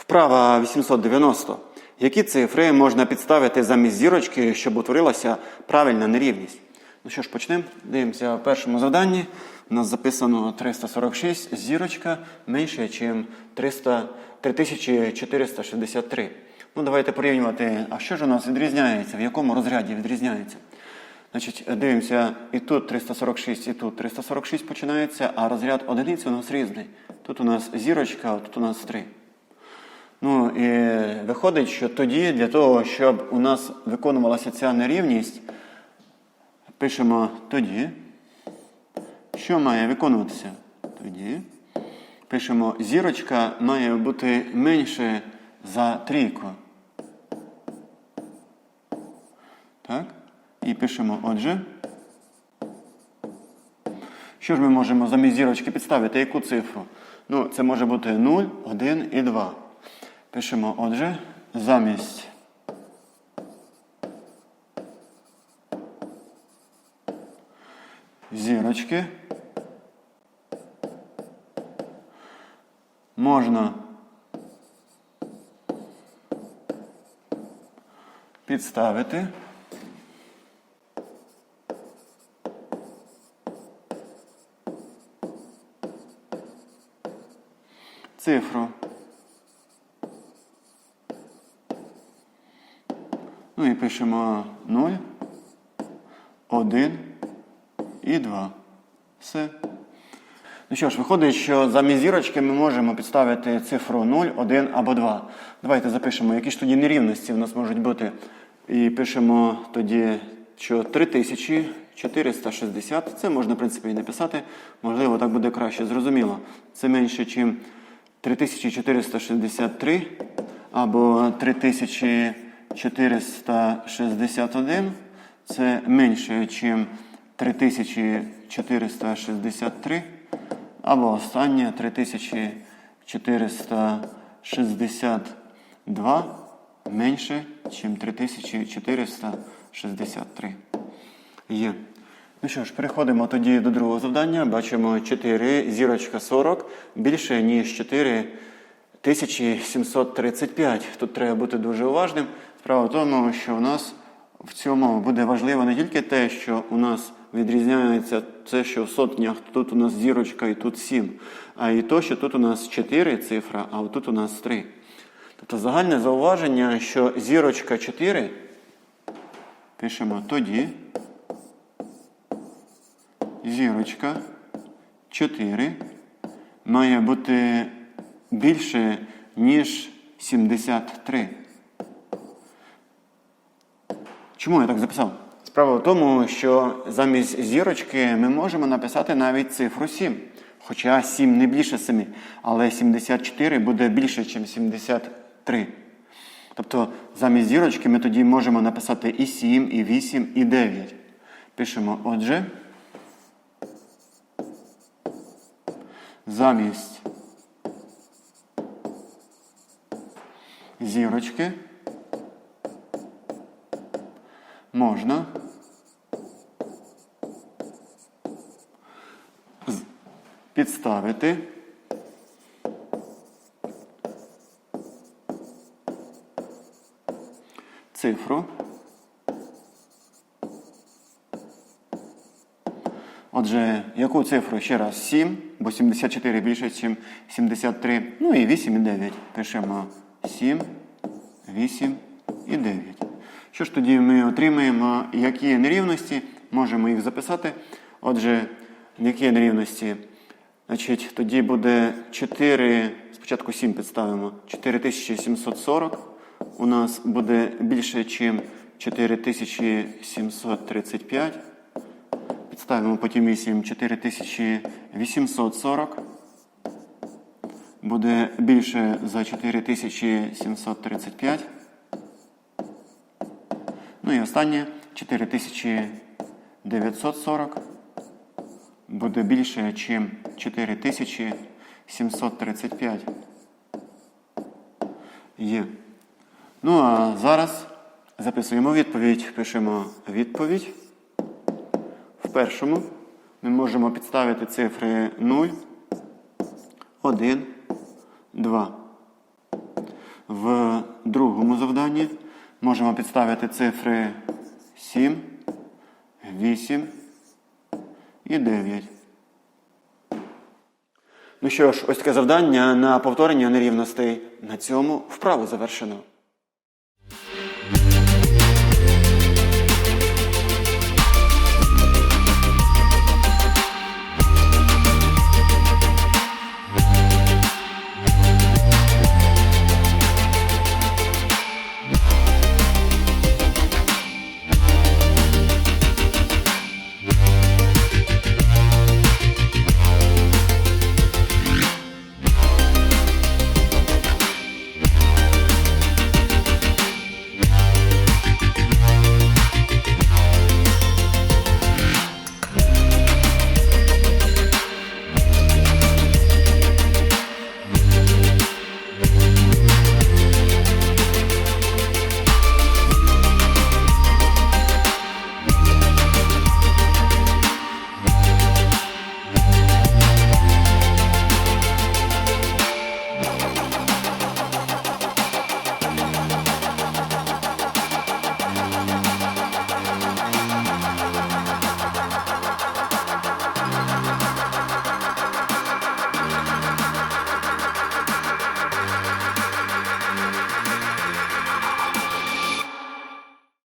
Вправа 890. Які цифри можна підставити замість зірочки, щоб утворилася правильна нерівність? Ну що ж, почнемо. Дивимося в першому завданні. У нас записано 346, зірочка менше, ніж 300, 3463. Ну, давайте порівнювати, а що ж у нас відрізняється, в якому розряді відрізняється. Значить, дивимося, і тут 346, і тут 346 починається, а розряд одиниць у нас різний. Тут у нас зірочка, а тут у нас 3. Ну і виходить, що тоді для того, щоб у нас виконувалася ця нерівність, пишемо тоді. Що має виконуватися? Тоді. Пишемо, зірочка має бути менше за трійку. Так? І пишемо, отже. Що ж ми можемо замість зірочки підставити? Яку цифру? Ну, це може бути 0, 1 і 2. Пишемо, отже, замість зірочки можна підставити цифру. Ну і пишемо 0, 1 і 2. Все. Ну що ж, виходить, що замість зірочки ми можемо підставити цифру 0, 1 або 2. Давайте запишемо, які ж тоді нерівності в нас можуть бути. І пишемо тоді, що 3460. Це можна, в принципі, і написати. Можливо, так буде краще. Зрозуміло. Це менше, ніж 3463 або 3461. Це менше, ніж 3463. Або останнє 3462 менше, ніж 3463. Є. Ну що ж, переходимо тоді до другого завдання. Бачимо 4 зірочка 40 більше, ніж 4735. Тут треба бути дуже уважним. Справа в тому, що у нас в цьому буде важливо не тільки те, що у нас відрізняється це, що в сотнях тут у нас зірочка і тут 7, а і то, що тут у нас 4 цифра, а тут у нас 3. Тобто загальне зауваження, що зірочка 4 пишемо тоді. Зірочка 4 має бути більше, ніж 73. Чому я так записав? Справа в тому, що замість зірочки ми можемо написати навіть цифру 7. Хоча 7 не більше 7, але 74 буде більше, ніж 73. Тобто замість зірочки ми тоді можемо написати і 7, і 8, і 9. Пишемо, отже, замість зірочки можна підставити цифру. Отже, яку цифру? Ще раз 7, бо 74 більше, ніж 73. Ну і 8 і 9. Пишемо 7, 8 і 9. Що ж тоді ми отримаємо, які нерівності? Можемо їх записати. Отже, які нерівності? Значить, тоді буде 4, спочатку 7 підставимо, 4740. У нас буде більше, ніж 4735. Підставимо потім 8 4840. Буде більше за 4735. Ну і останнє 4940 буде більше, ніж 4735. Є. Ну а зараз записуємо відповідь. Пишемо відповідь. В першому ми можемо підставити цифри 0, 1, 2. В другому завданні можемо підставити цифри 7, 8 і 9. Ну що ж, ось таке завдання на повторення нерівностей. На цьому вправу завершено.